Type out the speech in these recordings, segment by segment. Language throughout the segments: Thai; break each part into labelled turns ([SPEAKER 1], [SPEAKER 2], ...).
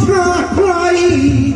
[SPEAKER 1] cry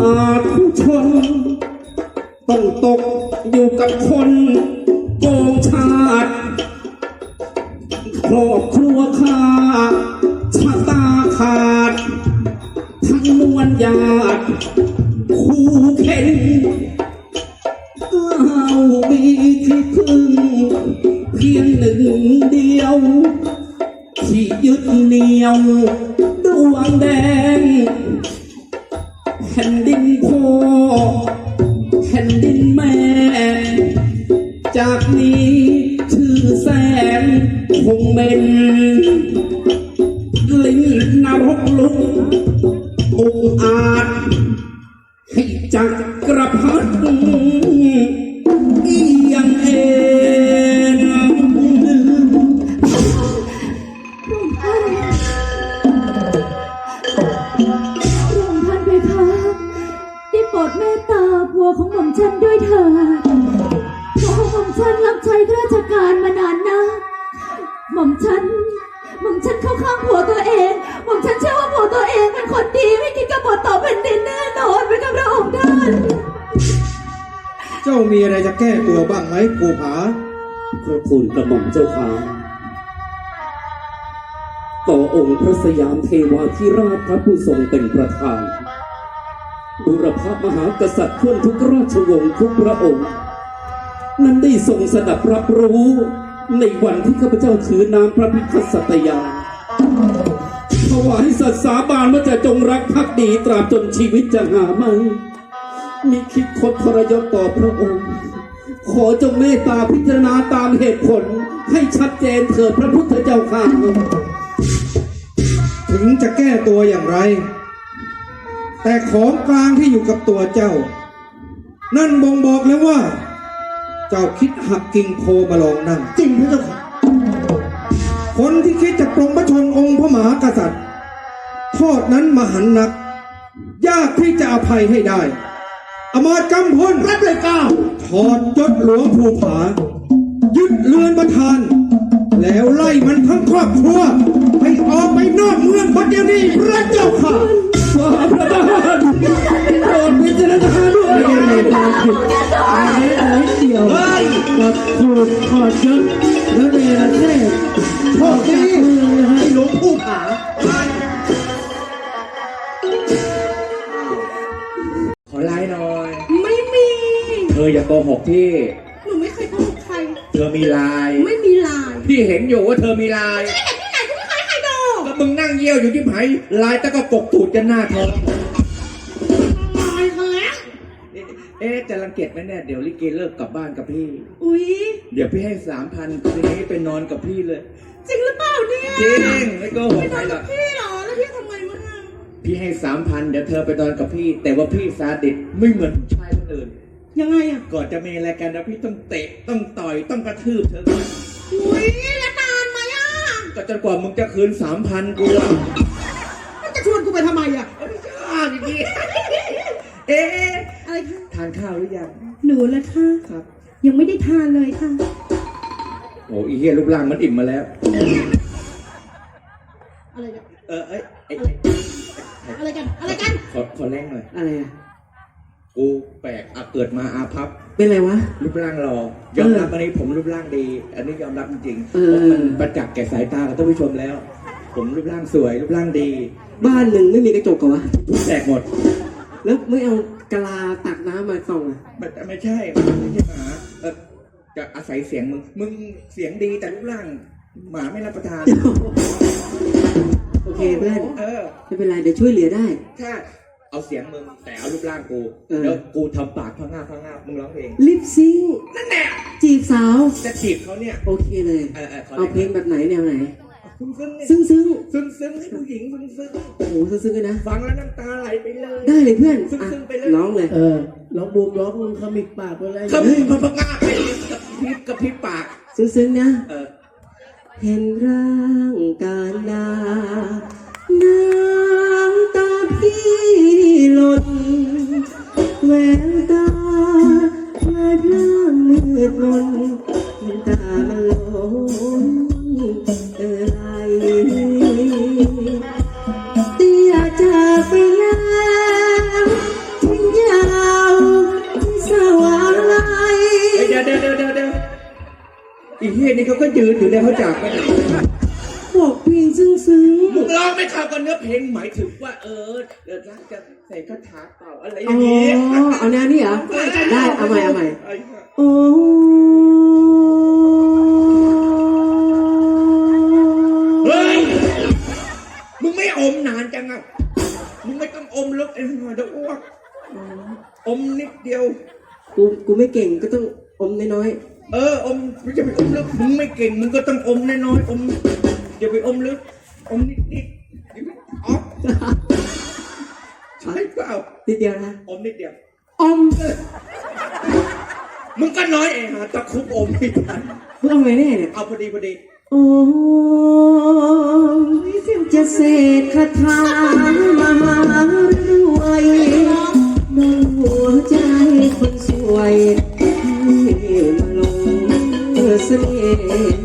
[SPEAKER 1] อา
[SPEAKER 2] ธุชนต้องตกอยู่กับคนโกงชาติครอบครัวข้าชะตาขาด ทั้งมวลญาติ นรกลุกองอาจให้จักรพรรดิเอียงเอ็น
[SPEAKER 1] พระองท่านพระองค์ท่านเพคะได้โปรดเมตตาผัวของหม่อมฉันด้วยเถิดผัวของหม่อมฉันรับใช้ราชการมานานนะหม่อมฉัน นเข้าข้างผัวตัวเองหม่อมฉันเชื่อว่าผัวตัวเองเป็นคนดีไม่คิดกบฏต่อแผ่นดินแน่นอนไปกับพระองค์ท่าน
[SPEAKER 3] เจ้ามีอะไรจะแก้ตัวบ้างไหมกูผา
[SPEAKER 2] พระคุณกระหม่อมเจ้าค่ะต่อองค์พระสยามเทวาธิราชพระผู้ทรงเป็นประธานบุรพมหากษัตริย์ทั่วทุกราชวงศ์ทุกพระองค์ นั้นได้ทรงสดับรับรู้ในวันที่ข้าพเจ้าถือน้ำพระพิคัสตยา ถวายสัตย์สาบานว่าจะจงรักภักดีตราบจนชีวิตจะหาไม่มีคิดคดทรยศต่อพระองค์ ขอจงเมตตาพิจารณาตามเหตุผลให้ชัดเจนเถิดพระพุทธเจ้าค่ะ
[SPEAKER 3] ถึงจะแก้ตัวอย่างไร แต่ของกลางที่อยู่กับตัวเจ้า นั่นบ่งบอกแล้วว่า เจ้าคิดหักกิ่งโพมาลองนั่งจริงพระเจ้าค่ะ คนที่คิดจะปรงพระชนองค์พระมหากษัตริย์โทษนั้นมหันต์นัก ยากที่จะอภัยให้ได้ อมาตย์กำพลรับเลยก้าถอดยศหลวงภูผา ยึดเรือนประธาน แล้วไล่มันทั้งครอบครัวให้ออกไปนอกเมืองบัดเดี๋ยวนี้พระเจ้าค่ะ
[SPEAKER 2] ฝ่าพระบาทโปรดพิจารณา ด้วย
[SPEAKER 3] เดียวกับถูกถอดยศแล้วเนรเทศโทษนี้ให้หลวงผู้ผา
[SPEAKER 4] ขอไลน์หน่อย
[SPEAKER 5] ไม่มี
[SPEAKER 4] เธออย่าโกหกพี่
[SPEAKER 5] หนูไม่เคยโกหกใคร
[SPEAKER 4] เธอมีไลน์
[SPEAKER 5] ไม่มีไลาย
[SPEAKER 4] พี่เห็นอยู่ว่าเธอมีไลน์
[SPEAKER 5] ไม่เห็นที่ไหนกูไม่เคยให้ดู
[SPEAKER 4] ก็มึงนั่งเยี่ยวอยู่ที่ไหนไลน์ตะก็กกตูดกันหน้าเธอ
[SPEAKER 5] ต
[SPEAKER 4] เอ๊ะจะรังเกียจไหมเนี่ยเดี๋ยวลิเกเลิกกลับบ้านกับพี่
[SPEAKER 5] อุ๊ย
[SPEAKER 4] เดี๋ยวพี่ให้สามพันคืนนี้ไปนอนกับพี่เลย
[SPEAKER 5] จริงหรือเปล่าเนี่ย
[SPEAKER 4] จริงไม่โกหก
[SPEAKER 5] ไป
[SPEAKER 4] ใคร
[SPEAKER 5] นอน
[SPEAKER 4] หร
[SPEAKER 5] กั
[SPEAKER 4] อบก
[SPEAKER 5] พี่เหรอ แล้วพี่ทำไงมั่งอะ
[SPEAKER 4] พี่ให้สามพันเดี๋ยวเธอไปนอนกับพี่ แต่ว่าพี่ซาดิสไม่เหมือนผู้ชายคนอื่น
[SPEAKER 5] ยังไงอะ
[SPEAKER 4] ก่อนจะมีอะไรกันนะพี่ต้องเตะต้องต่อยต้องกระทืบเธอก่อน
[SPEAKER 5] อุ๊ยแล้วนานไหมอะ
[SPEAKER 4] ก็จนกว่ามึงจะคืนสามพันกูอะ
[SPEAKER 5] มันจะชวนกูไปทำไมอะ
[SPEAKER 4] อ้าวดีๆเอ๊ะ
[SPEAKER 5] อะไรคะ
[SPEAKER 4] ทานข้าวหรือยัง
[SPEAKER 5] หนูละค่ะ
[SPEAKER 4] ครับ
[SPEAKER 5] ยังไม่ได้ทานเลยค่ะ
[SPEAKER 4] โอ้อีเหี้ยรูปร่างมันอิ่มมาแล้ว
[SPEAKER 5] อะไรกัน
[SPEAKER 4] เออเอ้ยไอ้
[SPEAKER 5] อะไรกัน อะไรกัน
[SPEAKER 4] ขอขอแรงหน่อย
[SPEAKER 2] อะไรอะ
[SPEAKER 4] กูแปลกอะเกิดมาอาพับ
[SPEAKER 2] เป็นไรวะ
[SPEAKER 4] รูปร่างหล่อยอมรับอันนี้ผมรูปร่างดี อันนี้ยอมรับจริงๆ
[SPEAKER 2] เอ
[SPEAKER 4] เพ
[SPEAKER 2] อ
[SPEAKER 4] ราะมันประจักษ์แก่สายตาของท่านผู้ชมแล้ว ผมรูปร่างสวย รูปร่างดี
[SPEAKER 2] บ้านหนึ่งไม่มีกระจกเหรอวะ
[SPEAKER 4] แตกหมด
[SPEAKER 2] แล้วไม่เอา กะลาตักน้ำมาส่องอะ
[SPEAKER 4] ไม่ไม่ใช่ไม่ใช่หมาเออจะอาศัยเสียงมึง มึงเสียงดีแต่รูปร่าง หมาไม่รับประทาน
[SPEAKER 6] โอเคเพื่อน
[SPEAKER 4] เออ
[SPEAKER 6] ไม่เป็นไรเดี๋ยวช่วยเหลือได้
[SPEAKER 4] ถ้าเอาเสียงมึงแต่เอารูปร่างกู
[SPEAKER 6] เออ
[SPEAKER 4] เดี๋ยวกูทำปากพังงาบพังงาบมึงร้องเพลง
[SPEAKER 6] ลิปซิงค์
[SPEAKER 4] นั่นแหละ
[SPEAKER 6] จีบสาว
[SPEAKER 4] จะจีบเขาเนี่ย
[SPEAKER 6] โอเคเลย
[SPEAKER 4] เออเออ
[SPEAKER 6] เอาเพลงแบบไหนแนวไหน
[SPEAKER 4] ซึ้งซึ้งๆเนี่ย
[SPEAKER 6] ซึ้งซึ้ง
[SPEAKER 4] ซึ้งซึ้งๆให้ผู้หญิงซึ้งซึ้ง
[SPEAKER 6] ๆโอ้โหซึ้งซึ้งๆเลยนะ
[SPEAKER 4] ๆฟังแล้วน้ำตาไหลไปเลย
[SPEAKER 6] ได้เลยเพื่อน
[SPEAKER 4] ซึ้ง
[SPEAKER 6] อะ
[SPEAKER 4] ซึ้งไปเลย
[SPEAKER 6] ร้องเลย
[SPEAKER 5] เออร้องบูมร้องขมิบปากไปเลย
[SPEAKER 4] เขาพังพังงาบไปกับพริบกับพริบปาก
[SPEAKER 6] ซึ้งซึ้งๆนะ
[SPEAKER 4] เออ
[SPEAKER 6] เห็นร่างการดาน้ำตาพี่หล่นแววตาลายพร่างมืดมน ไม่
[SPEAKER 4] เข้ากับเนื้อเพลงหมายถึงว่า เออเดี๋ยวรักจะใส่คาถาเปล่าอะไรอ
[SPEAKER 6] อ๋
[SPEAKER 4] ย่างนี้
[SPEAKER 6] อเอาแนวนี้เหรอ ได้ เอาใหม่เอาใหม่
[SPEAKER 4] ไอ้เหี้ย
[SPEAKER 6] โอ้
[SPEAKER 4] เฮ้ย มึงไม่อมนานจังอะ มึงไม่ต้องอมลึกไอ้หัวเดี๋ยวอ้วก อมนิดเดียว
[SPEAKER 6] กู กูไม่เก่งก็ต้องอมน้อย
[SPEAKER 4] เอออมมึงจะไปอมลึกมึงไม่เก่งมึงก็ต้องอมน้อยๆอมอย่าไปอมลึกอมนิดๆอย่าไปออก ใช่เปล่า
[SPEAKER 6] ๆนิดเดียวนะ
[SPEAKER 4] อมนิดเดียว
[SPEAKER 6] อม
[SPEAKER 4] มึงก็น้อยเองฮะตะคุบอมไม่ทัน
[SPEAKER 6] มึงเอาไงแน่เนี่ย
[SPEAKER 4] เอาพอดีพอดี
[SPEAKER 6] โอ้จะเสกคาถามหารวยมองหัวใจคนสวยให้มาลงเสน่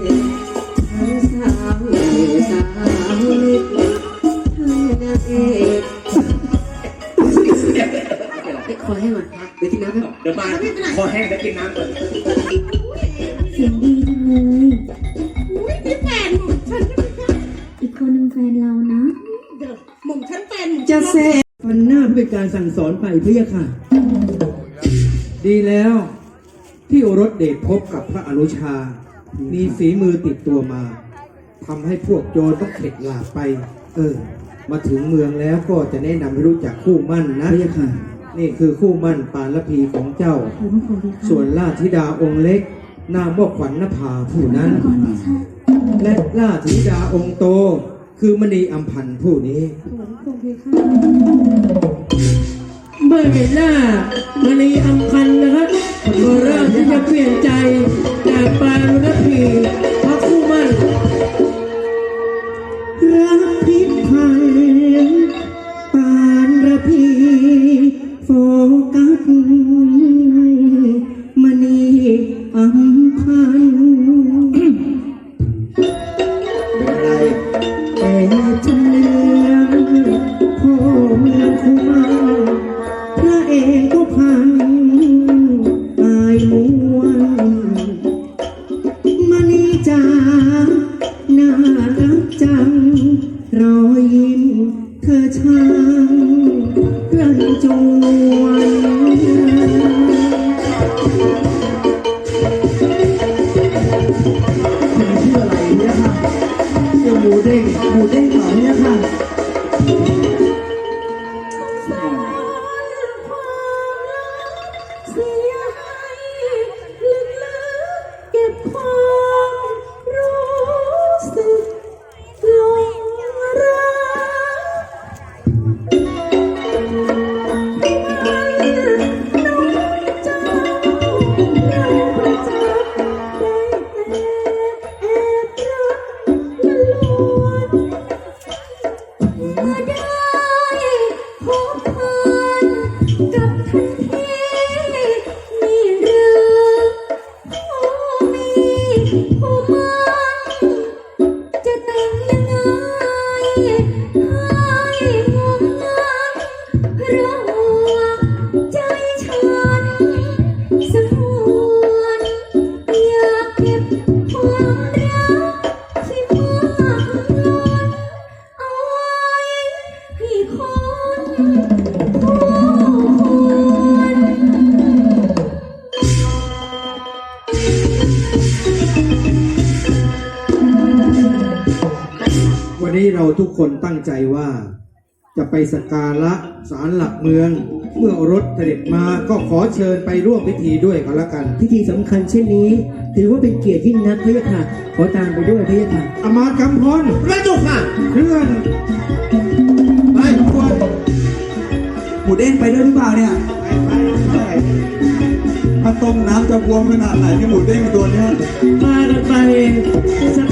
[SPEAKER 6] ห์ นางเอกเอ้ยขอให้มาเดี๋ยวที่น้ำให้
[SPEAKER 4] เดี๋ยวมาคอแห้งแล้วกินน้ำก่อน
[SPEAKER 7] เสียงดีจังเลย
[SPEAKER 5] อุ้ยนี่แฟนหม่อมฉัน
[SPEAKER 7] อีกคนหนึ่งแฟนเรานะ
[SPEAKER 5] เดี๋ยวหม่อมฉันแฟนหม่อม
[SPEAKER 6] จะเสก
[SPEAKER 1] ฟันหน้าเป็นการสั่งสอนไปเพื่อค่ะ
[SPEAKER 3] ดีแล้วที่โอรสเดชพบกับพระอนุชา มีฝีมือติดตัวมาทำให้พวกโจรต้องเข็ดหลาบไป เออ มาถึงเมืองแล้วก็จะแนะนำให้รู้จักคู่มั่นนะ
[SPEAKER 1] เพื่อค่ะ
[SPEAKER 3] นี่คือคู่มั่นปานละพีของเจ้าส่วนราชธิดาองค์เล็ก นามว่าขวัญนภาผู้นั้น และราชธิดาองค์โต คือมณีอัมพันธ์ผู้นี้
[SPEAKER 1] เมื่อเห็นหน้ามณีอัมพันธ์นะครับก็เริ่มที่จะเปลี่ยนใจจากปลาลุนพีพระคู่มั่น รักพิพันธ์ ด้ เรา
[SPEAKER 7] ทุกคน
[SPEAKER 3] ตั้งใจว่า จะไปสักการะศาลหลักเมือง เมื่อรถเสด็จมาก็ขอเชิญไปร่วมพิธีด้วยกันละกัน
[SPEAKER 8] พิธีสำคัญเช่นนี้ ถือว่าเป็นเกียรติยิ่งนักพระยะค่ะขอตามไปด้วยพระยะค่ะ
[SPEAKER 3] อมาตย์กำพล
[SPEAKER 4] พระเจ้าค่ะ
[SPEAKER 3] เคลื่อน
[SPEAKER 4] ไปทุกควร
[SPEAKER 9] หมูเด้งไปด้วยหรือเปล่าเนี่ย
[SPEAKER 4] ไปไป
[SPEAKER 9] ถ้าต้มน้ำจะบวมขนาดไหนเนี่ยหมูเด้งตัวเนี้ย
[SPEAKER 8] พากันไปสัก